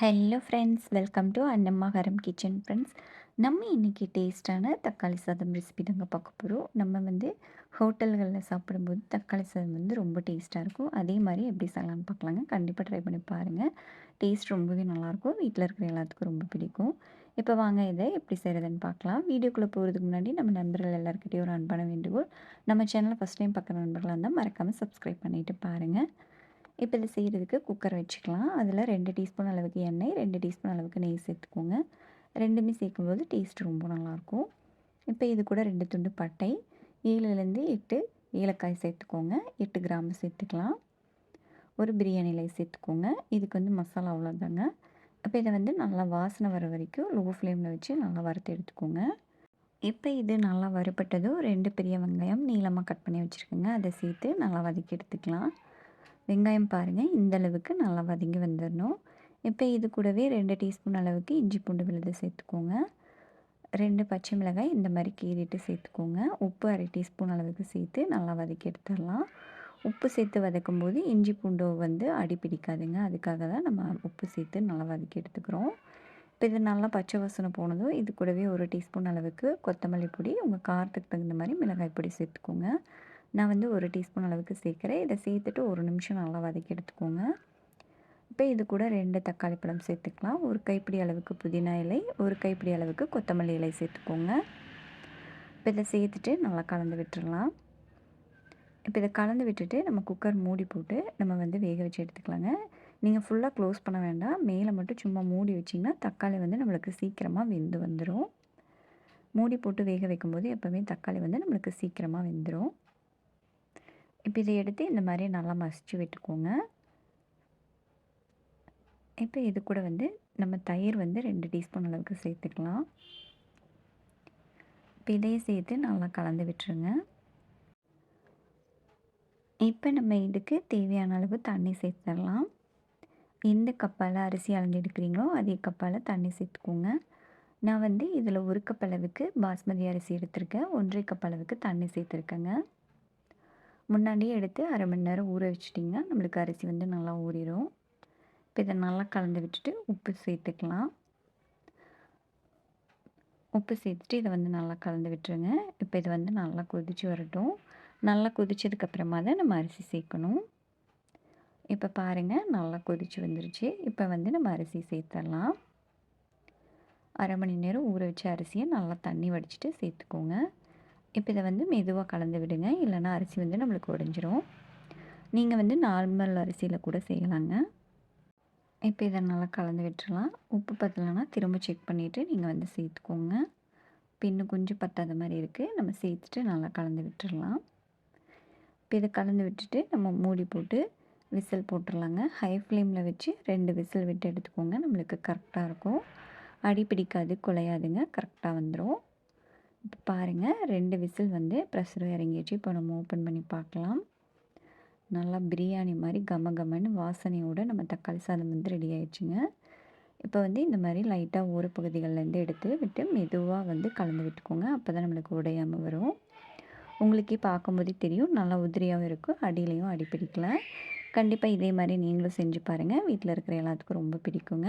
Hello friends welcome to அன்னம்மாகரம் kitchen friends நம்ம இன்றைக்கி டேஸ்ட்டான தக்காளி சாதம் ரெசிபி தாங்க பார்க்க போகிறோம் நம்ம வந்து ஹோட்டல்களில் சாப்பிடும்போது தக்காளி சாதம் வந்து ரொம்ப டேஸ்ட்டாக இருக்கும். அதே மாதிரி எப்படி செய்யலாம்னு பார்க்கலாங்க. கண்டிப்பாக ட்ரை பண்ணி பாருங்கள் டேஸ்ட் ரொம்பவே நல்லாயிருக்கும். வீட்டில் இருக்கிற எல்லாத்துக்கும் ரொம்ப பிடிக்கும். இப்போ வாங்க இதை எப்படி செய்கிறதுன்னு பார்க்கலாம். வீடியோக்குள்ளே போகிறதுக்கு முன்னாடி நம்ம நண்பர்கள் எல்லாருக்கிட்டையும் ஒரு அன்பான வேண்டுகோள். நம்ம சேனலை ஃபஸ்ட் டைம் பார்க்குற நண்பர்களாக இருந்தால் மறக்காமல் சப்ஸ்கிரைப் பண்ணிவிட்டு பாருங்கள் இப்போ இதை செய்கிறதுக்கு குக்கர் வச்சுக்கலாம். அதில் ரெண்டு டீஸ்பூன் அளவுக்கு எண்ணெய் ரெண்டு டீஸ்பூன் அளவுக்கு நெய் சேர்த்துக்கோங்க. ரெண்டுமே சேர்க்கும்போது டேஸ்ட் ரொம்ப நல்லாயிருக்கும். இப்போ இது கூட ரெண்டு துண்டு பட்டை ஏழுலேருந்து எட்டு ஏலக்காய் சேர்த்துக்கோங்க. எட்டு கிராம் சேர்த்துக்கலாம். ஒரு பிரியாணி சேர்த்துக்கோங்க. இதுக்கு வந்து மசாலா அவ்வளோதாங்க இப்போ இதை வந்து நல்லா வாசனை வர வரைக்கும் லோ ஃப்ளேமில் வச்சு நல்லா வறுத்து எடுத்துக்கோங்க. இப்போ இது நல்லா வறுப்பட்டதும் ரெண்டு பெரிய வெங்காயம் நீளமாக கட் பண்ணி வச்சுருக்கோங்க. அதை சேர்த்து நல்லா வதக்கி எடுத்துக்கலாம். வெங்காயம் பாருங்கள் இந்த அளவுக்கு நல்லா வதங்கி வந்துடணும் இப்போ இது கூடவே ரெண்டு டீஸ்பூன் அளவுக்கு இஞ்சி பூண்டு விழுது சேர்த்துக்கோங்க. ரெண்டு பச்சை மிளகாய் இந்த மாதிரி கீறிட்டு சேர்த்துக்கோங்க. உப்பு அரை டீஸ்பூன் அளவுக்கு சேர்த்து நல்லா வதக்கி எடுத்துடலாம். உப்பு சேர்த்து வதக்கும் போது இஞ்சி பூண்டு வந்து அடி பிடிக்காதுங்க. அதுக்காக தான் நம்ம உப்பு சேர்த்து நல்லா வதக்கி எடுத்துக்கிறோம். இப்போ இது நல்லா பச்சை வாசனை போனதும் இது கூடவே ஒரு டீஸ்பூன் அளவுக்கு கொத்தமல்லி பொடி உங்கள் காரத்துக்கு தகுந்த மாதிரி மிளகாய் பொடி சேர்த்துக்கோங்க. நான் வந்து ஒரு டீஸ்பூன் அளவுக்கு சேர்க்குறேன். இதை சேர்த்துட்டு ஒரு நிமிஷம் நல்லா வதக்கி எடுத்துக்கோங்க. இப்போ இது கூட ரெண்டு தக்காளி பழம் சேர்த்துக்கலாம். ஒரு கைப்பிடி அளவுக்கு புதினா இலை ஒரு கைப்பிடி அளவுக்கு கொத்தமல்லி இலை சேர்த்துக்கோங்க. இப்போ இதை சேர்த்துட்டு நல்லா கலந்து விட்டுடலாம் இப்போ இதை கலந்து விட்டுட்டு நம்ம குக்கர் மூடி போட்டு நம்ம வந்து வேக வச்சு எடுத்துக்கலாங்க. நீங்கள் ஃபுல்லாக க்ளோஸ் பண்ண வேண்டாம். மேலே மட்டும் சும்மா மூடி வச்சிங்கன்னா தக்காளி வந்து நம்மளுக்கு சீக்கிரமாக வெந்து வந்துடும் மூடி போட்டு வேக வைக்கும்போது எப்போவுமே தக்காளி வந்து நம்மளுக்கு சீக்கிரமாக வெந்துடும் இப்போ இதை எடுத்து இந்த மாதிரி நல்லா மசிச்சு விட்டுக்கோங்க. இப்போ இது கூட வந்து நம்ம தயிர் வந்து ரெண்டு டீஸ்பூன் அளவுக்கு சேர்த்துக்கலாம். இப்போ இதையும் சேர்த்து நல்லா கலந்து விட்டுருங்க. இப்போ நம்ம இதுக்கு தேவையான அளவு தண்ணி சேர்த்துடலாம். எந்த கப்பால் அரிசி அளந்து எடுக்கிறீங்களோ அதே கப்பால் தண்ணி சேர்த்துக்கோங்க. நான் வந்து இதில் ஒரு கப் அளவுக்கு பாஸ்மதி அரிசி எடுத்திருக்கேன். ஒன்றரை கப் அளவுக்கு தண்ணி சேர்த்துருக்கேங்க. முன்னாடியே எடுத்து அரை மணி நேரம் ஊற வச்சிட்டிங்கன்னா நம்மளுக்கு அரிசி வந்து நல்லா ஊறிடும் இப்போ இதை நல்லா கலந்து விட்டுட்டு உப்பு சேர்த்துக்கலாம். உப்பு சேர்த்துட்டு இதை வந்து நல்லா கலந்து விட்டுருங்க. இப்போ இது வந்து நல்லா கொதித்து வரட்டும். நல்லா கொதிச்சதுக்கப்புறமா தான் நம்ம அரிசி சேர்க்கணும். இப்போ பாருங்கள் நல்லா கொதித்து வந்துருச்சு. இப்போ வந்து நம்ம அரிசி சேர்த்துடலாம். அரை மணி நேரம் ஊற வச்ச அரிசியை நல்லா தண்ணி வடிச்சிட்டு சேர்த்துக்கோங்க. இப்போ இதை வந்து மெதுவாக கலந்து விடுங்க. இல்லைனா அரிசி வந்து நம்மளுக்கு உடஞ்சிரும். நீங்கள் வந்து நார்மல் அரிசியில் கூட செய்யலாங்க. இப்போ இதை நல்லா கலந்து விட்டுறலாம். உப்பு பத்தலைன்னா திரும்ப செக் பண்ணிவிட்டு நீங்கள் வந்து சேர்த்துக்கோங்க. பின்னு கொஞ்சம் பத்தாத மாதிரி இருக்குது நம்ம சேர்த்துட்டு நல்லா கலந்து விட்டுடலாம் இப்போ இதை கலந்து விட்டுட்டு நம்ம மூடி போட்டு விசில் போட்டுடலாங்க ஹை ஃப்ளேமில் வச்சு ரெண்டு விசில் விட்டு எடுத்துக்கோங்க. நம்மளுக்கு கரெக்டாக இருக்கும். அடி பிடிக்காது குலையாதுங்க கரெக்டாக வந்துடும் இப்போ பாருங்கள் ரெண்டு விசில் வந்து ப்ரெஷரும் இறங்கிடுச்சு. இப்போ நம்ம ஓப்பன் பண்ணி பார்க்கலாம். நல்லா பிரியாணி மாதிரி கம கமன்னு வாசனையோடு நம்ம தக்காளி சாதம் வந்து ரெடி ஆயிடுச்சுங்க. இப்போ வந்து இந்த மாதிரி லைட்டாக ஊற பகுதிகள்லேருந்து எடுத்து விட்டு மெதுவாக வந்து கலந்து விட்டுக்கோங்க. அப்போ தான் நம்மளுக்கு உடையாமல் வரும். உங்களுக்கே பார்க்கும்போதே தெரியும். நல்லா உதிரியாகவும் இருக்கும் அடியிலையும் அடி பிடிக்கல கண்டிப்பாக இதே மாதிரி நீங்களும் செஞ்சு பாருங்கள் வீட்டில் இருக்கிற எல்லாத்துக்கும் ரொம்ப பிடிக்குங்க.